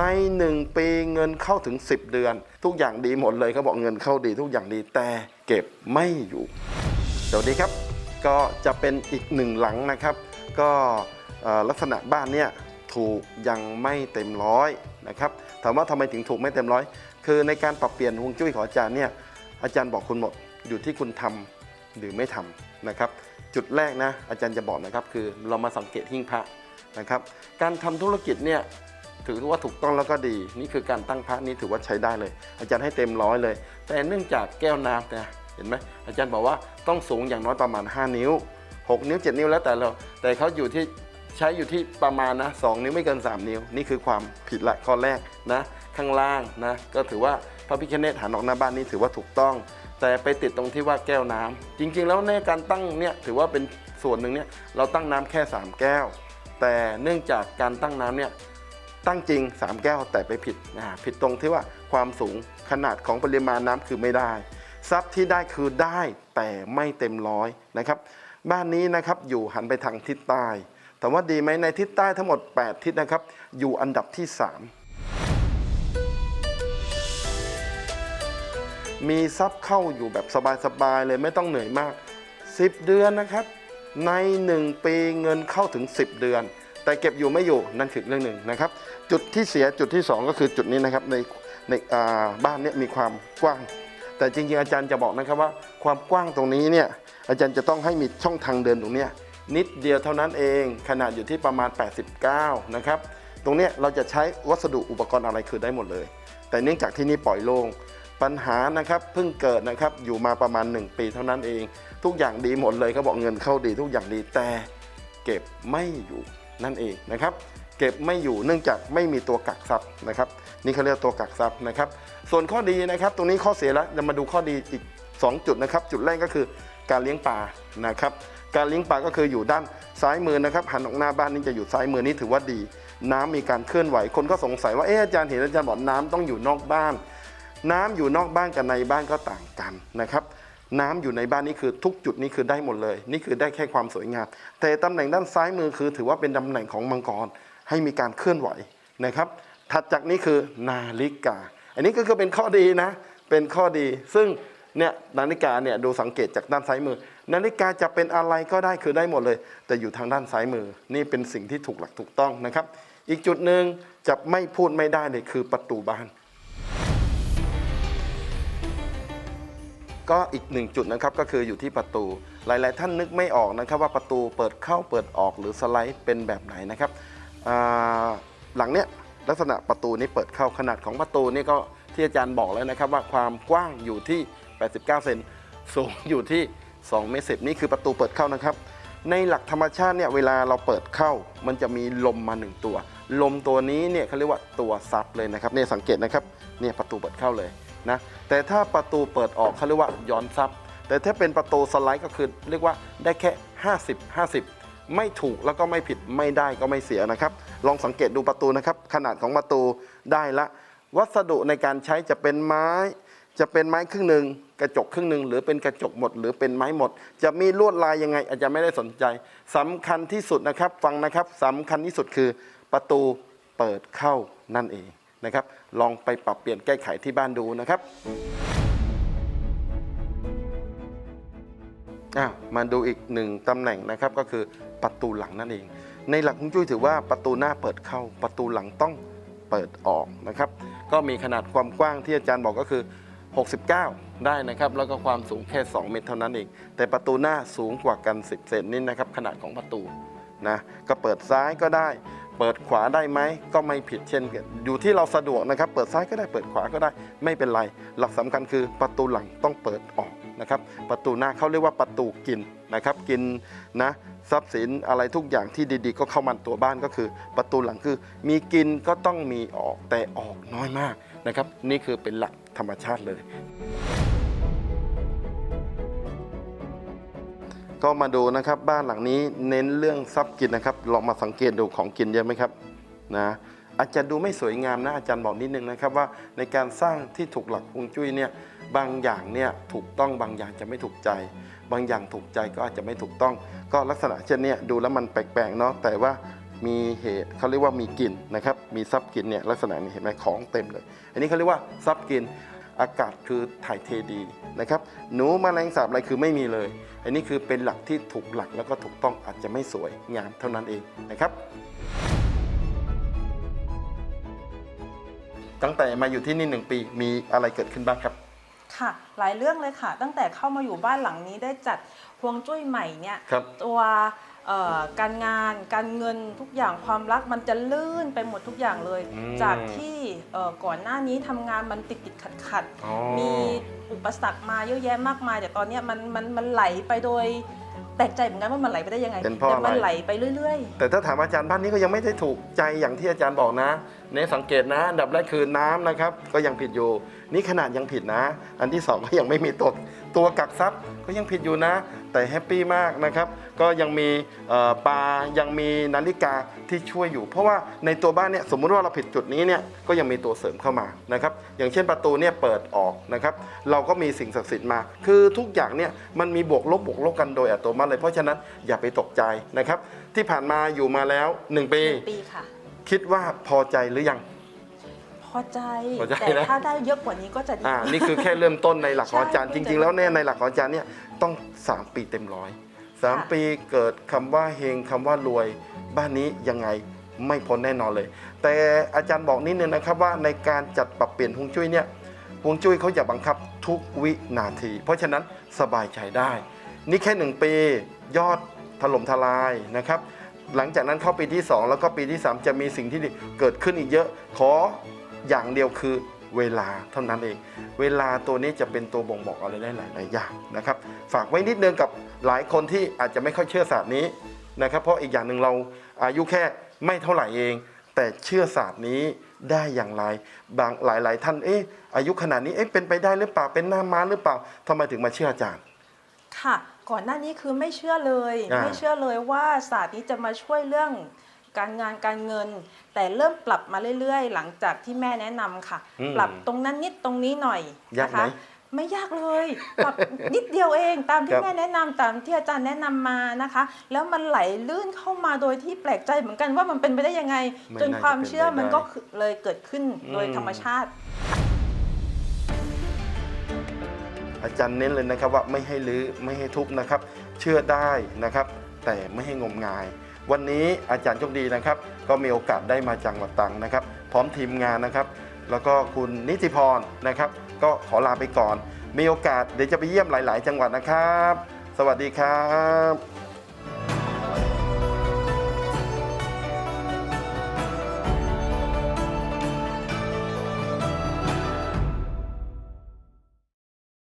ใน1ปีเงินเข้าถึง 10 เดือน ทุกอย่างดีหมดเลยเขาบอกเงินเข้าดีทุกอย่างดีแต่เก็บไม่อยู่ สวัสดีครับ ก็จะเป็นอีกหนึ่งหลังนะครับ ก็ลักษณะบ้านเนี่ยถูกยังไม่เต็มร้อยนะครับถามว่าทำไมถึงถูกไม่เต็มร้อย คือในการปรับเปลี่ยนฮวงจุ้ยของอาจารย์เนี่ยอาจารย์บอกคุณหมดอยู่ที่คุณทำหรือไม่ทำนะครับจุดแรกนะอาจารย์จะบอกนะครับคือเรามาสังเกตหิ้งพระนะครับการทำธุรกิจเนี่ย ถือว่าถูกต้องแล้วก็ดี นี่คือการตั้งพระนี่ถือว่าใช้ได้เลย อาจารย์ให้เต็มร้อยเลย แต่เนื่องจากแก้วน้ำเนี่ยเห็นไหมอาจารย์บอกว่าต้องสูงอย่างน้อยประมาณ 5 นิ้ว 6 นิ้ว 7 นิ้วแล้วแต่เรา แต่เขาอยู่ที่ใช้อยู่ที่ประมาณนะสนิ้วไม่เกิน 3 นิ้ว นี่คือความผิดละข้อแรกนะข้างล่างนะก็ถือว่าพระพิคเนตหันออกหน้าบ้านนี้ถือว่าถูกต้อง แต่ไปติดตรงที่ว่าแก้วน้ำจริงๆ แล้วในการตั้งเนี่ยถือว่าเป็นส่วนหนึ่งเนี่ยเราตั้งน้ำแค่ 3 แก้ว แต่เนื่องจากการตั้งน้ำเนี่ย ตั้งจริง 3 แก้วแต่ไปผิดนะผิดตรงที่ว่าความสูงขนาดของปริมาณน้ำคือไม่ได้ทรัพย์ที่ได้คือได้แต่ไม่เต็มร้อยนะครับ บ้านนี้นะครับอยู่หันไปทางทิศใต้แต่ว่าดีไหมในทิศใต้ทั้งหมด 8 ทิศนะครับ อยู่อันดับที่ 3 มีทรัพย์เข้าอยู่แบบสบายๆเลยไม่ต้องเหนื่อยมาก 10 เดือนนะครับ ใน 1 ปีเงินเข้าถึง 10 เดือน แต่เก็บอยู่ไม่อยู่นั่นคือเรื่องหนึ่งนะครับ จุดที่เสียจุดที่ 2 ก็คือจุดนี้นะครับในในบ้านเนี้มีความกว้าง แต่จริงๆอาจารย์จะบอกนะครับว่าความกว้างตรงนี้เนี่ยอาจารย์จะต้องให้มีช่องทางเดินตรงเนี้ยนิดเดียวเท่านั้นเอง ขนาดอยู่ที่ประมาณ 89 นะครับ ตรงเนี้ยเราจะใช้วัสดุอุปกรณ์อะไรคือได้หมดเลย แต่เนื่องจากที่นี่ปล่อยโล่งปัญหานะครับเพิ่งเกิดนะครับอยู่มาประมาณ 1 ปีเท่านั้นเอง ทุกอย่างดีหมดเลยเขาบอกเงินเข้าดีทุกอย่างดีแต่เก็บไม่อยู่ นั่นเองนะครับ เก็บไม่อยู่เนื่องจากไม่มีตัวกักทรัพย์นะครับ นี่เขาเรียกตัวกักทรัพย์นะครับ ส่วนข้อดีนะครับตรงนี้ข้อเสียแล้วจะมาดูข้อดีอีก 2 จุดนะครับ จุดแรกก็คือการเลี้ยงปลานะครับการเลี้ยงปลาก็คืออยู่ด้านซ้ายมือนะครับหันออกหน้าบ้านนี่จะอยู่ซ้ายมือนี่ถือว่าดี น้ำมีการเคลื่อนไหว คนก็สงสัยว่าเอออาจารย์เห็นอาจารย์บอกน้ำต้องอยู่นอกบ้าน น้ำอยู่นอกบ้านกับในบ้านก็ต่างกันนะครับ น้ำอยู่ในบ้านนี่คือทุกจุดนี้คือได้หมดเลย นี่คือได้แค่ความสวยงาม แต่ตำแหน่งด้านซ้ายมือคือ ถือว่าเป็นตำแหน่งของมังกรให้มีการเคลื่อนไหวนะครับ ถัดจากนี้คือนาฬิกา อันนี้ก็คือเป็นข้อดีนะ เป็นข้อดี ซึ่งเนี่ยนาฬิกาเนี่ยดูสังเกตจากด้านซ้ายมือ นาฬิกาจะเป็นอะไรก็ได้คือได้หมดเลย แต่อยู่ทางด้านซ้ายมือ นี่เป็นสิ่งที่ถูกหลักถูกต้องนะครับ อีกจุดหนึ่งจะไม่พูดไม่ได้เลยคือประตูบ้าน ก็อีกหนึ่งจุดนะครับก็คืออยู่ที่ประตู หลาย ๆ ท่านนึกไม่ออกนะครับ ว่าประตูเปิดเข้าเปิดออกหรือสไลด์เป็นแบบไหนนะครับหลังเนี้ยลักษณะประตูนี้เปิดเข้าขนาดของประตูนี่ก็ที่อาจารย์บอกแล้วนะครับว่าความกว้างอยู่ที่ 89 เซนสูงอยู่ที่2เมตรสินี่คือประตูเปิดเข้านะครับ ในหลักธรรมชาติเนี่ยเวลาเราเปิดเข้า มันจะมีลมมาหนึ่งตัว ลมตัวนี้เนี่ยเขาเรียกว่าตัวซับเลยนะครับเนี่ยสังเกตนะครับเนี่ยประตูเปิดเข้าเลย นะแต่ถ้าประตูเปิดออกเขาเรียกว่าย้อนซับแต่ถ้าเป็นประตูสไลด์ก็คือเรียกว่าได้แค่ 50 50 ไม่ถูกแล้วก็ไม่ผิดไม่ได้ก็ไม่เสียนะครับ ลองสังเกตดูประตูนะครับ ขนาดของประตูได้ละ วัสดุในการใช้จะเป็นไม้ จะเป็นไม้ครึ่งหนึ่งกระจกครึ่งหนึ่งหรือเป็นกระจกหมด หรือเป็นไม้หมด จะมีลวดลายยังไง อาจจะไม่ได้สนใจสำคัญที่สุดนะครับ ฟังนะครับสำคัญที่สุดคือประตูเปิดเข้านั่นเอง นะครับ ลองไปปรับเปลี่ยนแก้ไขที่บ้านดูนะครับอ้าวมาดูอีกหนึ่งตำแหน่งนะครับก็คือประตูหลังนั่นเอง ในหลักฮวงจุ้ยถือว่าประตูหน้าเปิดเข้า ประตูหลังต้องเปิดออกนะครับ ก็มีขนาดความกว้างที่อาจารย์บอกก็คือ 69 ได้นะครับ แล้วก็ความสูงแค่ 2 เมตรเท่านั้นเอง แต่ประตูหน้าสูงกว่ากัน 10 เซนนี่นะครับ ขนาดของประตูนะก็เปิดซ้ายก็ได้ เปิดขวาได้ไหมก็ไม่ผิดเช่นกันอยู่ที่เราสะดวกนะครับ เปิดซ้ายก็ได้เปิดขวาก็ได้ไม่เป็นไร หลักสำคัญคือประตูหลังต้องเปิดออกนะครับประตูหน้าเขาเรียกว่าประตูกินนะครับกินนะทรัพย์สินอะไรทุกอย่างที่ดีๆ ก็เข้ามาตัวบ้านก็คือ ประตูหลังคือ มีกินก็ต้องมีออกแต่ออกน้อยมากนะครับ นี่คือเป็นหลักธรรมชาติเลย ก็มาดูนะครับบ้านหลังนี้เน้นเรื่องทรัพย์กินนะครับลองมาสังเกตดูของกินเยอะไหมครับนะอาจจะดูไม่สวยงามนะอาจารย์บอกนิดนึงนะครับว่าในการสร้างที่ถูกหลักฮวงจุ้ยเนี่ยบางอย่างเนี่ยถูกต้องบางอย่างจะไม่ถูกใจ บางอย่างถูกใจก็อาจจะไม่ถูกต้อง ก็ลักษณะเช่นเนี้ยดูแล้วมันแปลกๆเนาะแต่ว่ามีเหตุเขาเรียกว่ามีกลิ่นนะครับมีซับกลิ่นเนี่ยลักษณะนี้เห็นไหมของเต็มเลย อันนี้เขาเรียกว่าซับกลิ่น อากาศคือถ่ายเทดีนะครับหนูแมลงสาบอะไรคือไม่มีเลย อันนี้คือเป็นหลักที่ถูกหลักแล้วก็ถูกต้องอาจจะไม่สวยงามเท่านั้นเองนะครับตั้งแต่มาอยู่ที่นี่หนึ่งปีมีอะไรเกิดขึ้นบ้างครับ ค่ะ หลายเรื่องเลยค่ะ ตั้งแต่เข้ามาอยู่บ้านหลังนี้ได้จัดฮวงจุ้ยใหม่เนี่ยครับตัว เอ่อการงานการเงินทุกอย่างความรักมันจะลื่นไปหมดทุกอย่างเลย อืมจากที่เอ่อก่อนหน้านี้ทำงานมันติดติดขัดขัดๆอ๋อ มีอุปสรรคมาเยอะแยะมากมาย แต่ตอนเนี้ยมันมันมันไหลไปโดย แปลกใจเหมือนกันว่ามันไหลไปได้ยังไงเป็นเพราะแต่มัอะไร ไหลไปเรื่อย แต่ถ้าถามอาจารย์บ้านนี้ก็ยังไม่ได้ถูกใจอย่างที่อาจารย์บอกนะเนสังเกตนะอันดับแรกคือน้ำนะครับ ก็ยังผิดอยู่ นี่ขนาดยังผิดนะ อันที่สองก็ยังไม่มีตัวตัวกักซับก็ยังผิดอยู่นะ แต่แฮปปี้มากนะครับ ก็ยังมีเอ่อปลายังมีนาฬิกาที่ช่วยอยู่ เพราะว่าในตัวบ้านเนี่ยสมมุติว่าเราผิดจุดนี้เนี่ยก็ยังมีตัวเสริมเข้ามานะครับ อย่างเช่นประตูเนี่ยเปิดออกนะครับ เราก็มีสิ่งศักดิ์สิทธิ์มา คือทุกอย่างเนี่ยมันมีบวกลบบวกลบกันโดยอัตโนมัติเลย เพราะฉะนั้นอย่าไปตกใจนะครับ ที่ผ่านมาอยู่มาแล้ว 1 ปีๆหนึ่งปีค่ะ คิดว่าพอใจหรือยัง พอใจ พอใจแต่นะ ถ้าได้เยอะกว่านี้ก็จะดี อ่านี่คือแค่เริ่มต้นในหลักของอาจารย์ใช่จริง ๆ แล้วเนี่ยในหลักของอาจารย์เนี่ยต้อง 3 ปีเต็มร้อยสามค่ะ ปีเกิดคำว่าเฮงคำว่ารวย บ้านนี้ยังไงไม่พ้นแน่นอนเลย แต่อาจารย์บอกนิดนึงนะครับว่าในการจัดปรับเปลี่ยนฮวงจุ้ยเนี่ยฮวงจุ้ยเขาจะบังคับทุกวินาที เพราะฉะนั้นสบายใจได้ นี่แค่หนึ่งปียอดถล่มทลายนะครับ หลังจากนั้นเข้าปีที่ 2 แล้วก็ปีที่ 3 จะมีสิ่งที่เกิดขึ้นอีกเยอะ ขออย่างเดียวคือเวลาเท่านั้นเอง เวลาตัวนี้จะเป็นตัวบ่งบอกอะไรได้หลาย ๆ อย่างนะครับ ฝากไว้นิดนึงกับหลายคนที่อาจจะไม่ค่อยเชื่อศาสตร์นี้นะครับ เพราะอีกอย่างหนึ่งเราอายุแค่ไม่เท่าไหร่เอง แต่เชื่อศาสตร์นี้ได้อย่างไร บางหลาย ๆ ท่าน เอ๊ะอายุขนาดนี้ เอ๊ะเป็นไปได้หรือเปล่า เป็นหน้าม้าหรือเปล่าทำไมถึงมาเชื่ออาจารย์ ค่ะ ก่อนหน้านี้คือไม่เชื่อเลย อ่า ไม่เชื่อเลยว่าศาสตร์นี้จะมาช่วยเรื่องการงานการเงิน แต่เริ่มปรับมาเรื่อยๆ หลังจากที่แม่แนะนำค่ะ อืมปรับตรงนั้นนิดตรงนี้หน่อยยากนะไหมคะไม่ยากเลย ปรับนิดเดียวเองตามคที่รับ แม่แนะนำตามที่อาจารย์แนะนำมานะคะ แล้วมันไหลลื่นเข้ามาโดยที่แปลกใจเหมือนกันว่ามันเป็นไปได้ยังไง ไม่จนน่าจะความเชื่อเป็นไปมันได้ ก็คือเลยเกิดขึ้นโดยอืมธรรมชาติ อาจารย์เน้นเลยนะครับว่าไม่ให้ลื้อไม่ให้ทุบนะครับ เชื่อได้นะครับ แต่ไม่ให้งมงาย วันนี้อาจารย์โชคดีนะครับ ก็มีโอกาสได้มาจังหวัดตรังนะครับ พร้อมทีมงานนะครับ แล้วก็คุณนิติพรนะครับ ก็ขอลาไปก่อน มีโอกาสเดี๋ยวจะไปเยี่ยมหลาย ๆ จังหวัดนะครับ สวัสดีครับ